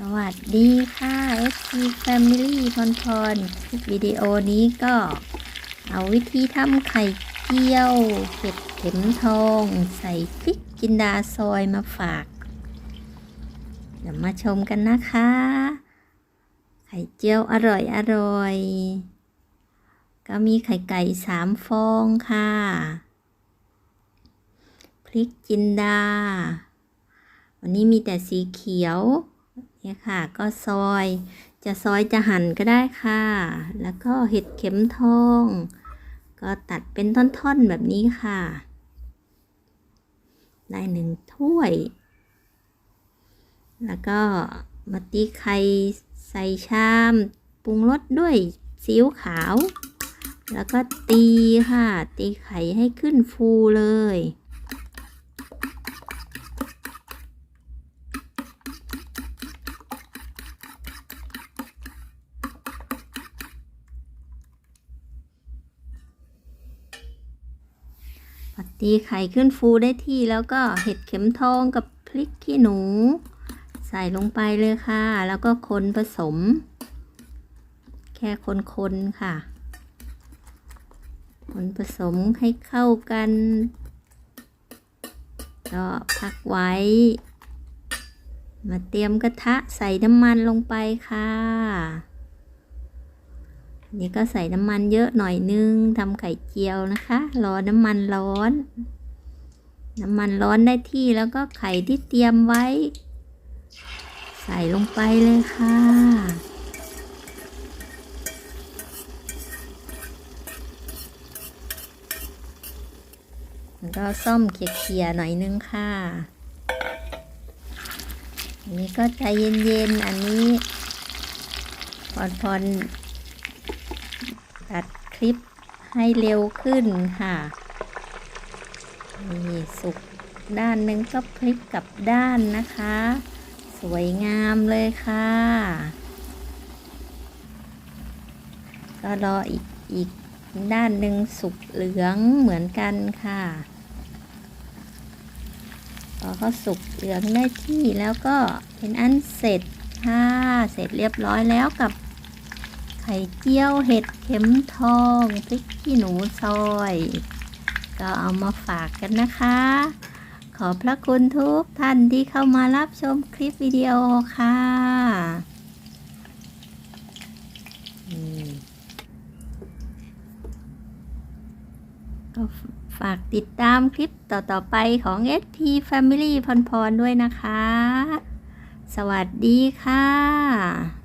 สวัสดีค่ะ SC Family พรพรคลิปวิดีโอนี้ก็เอาวิธีทำไข่เจียวเห็ดเข็มทอง ใส่พริกจินดาซอยมาฝาก เดี๋ยวมาชมกันนะคะ ไข่เจียวอร่อยอร่อย ก็มีไข่ไก่สามฟองค่ะ พริกจินดา วันนี้มีแต่สีเขียว เนี่ยค่ะ ก็ซอย จะซอยจะหั่นก็ได้ค่ะ แล้วก็เห็ดเข็มทอง ก็ตัดเป็นท่อนๆแบบนี้ค่ะ ได้หนึ่งถ้วย แล้วก็มาตีไข่ใส่ชามปรุงรสด้วยซีอิ๊วขาว แล้วก็ตีค่ะ ตีไข่ให้ขึ้นฟูเลย พอตีไข่ขึ้นฟูได้ที่แล้วก็เห็ดเข็มทองกับพริกขี้หนู ใส่ลงไปเลยค่ะ แล้วก็คนผสม แค่คนๆค่ะ คนผสมให้เข้ากันก็พักไว้ มาเตรียมกระทะใส่น้ำมันลงไปค่ะ นี่ก็ใส่น้ำมันเยอะหน่อยนึงทำไข่เจียวนะคะ รอน้ำมันร้อน น้ำมันร้อนได้ที่แล้วก็ไข่ที่เตรียมไว้ ใส่ลงไปเลยค่ะ แล้วก็ซ่อมเขี่ยๆหน่อยนึงค่ะอันนี้ก็ใจเย็นๆ อันนี้พรๆ ตัดคลิปให้เร็วขึ้นค่ะนี่สุกด้านหนึ่งก็พลิกกลับด้านนะคะ สวยงามเลยค่ะ ก็รออีกอีกด้านหนึ่งสุกเหลืองเหมือนกันค่ะพอเขาสุกเหลืองได้ที่แล้วก็เป็นอันเสร็จค่ะ เสร็จเรียบร้อยแล้วกับ ไข่เจียวเห็ดเข็มทองพริกขี้หนูซอย ก็เอามาฝากกันนะคะ ขอพระคุณทุกท่านที่เข้ามารับชมคลิปวิดีโอค่ะก็ฝากติดตามคลิปต่อ ๆ ไปของ SP Family พรพรด้วยนะคะ สวัสดีค่ะ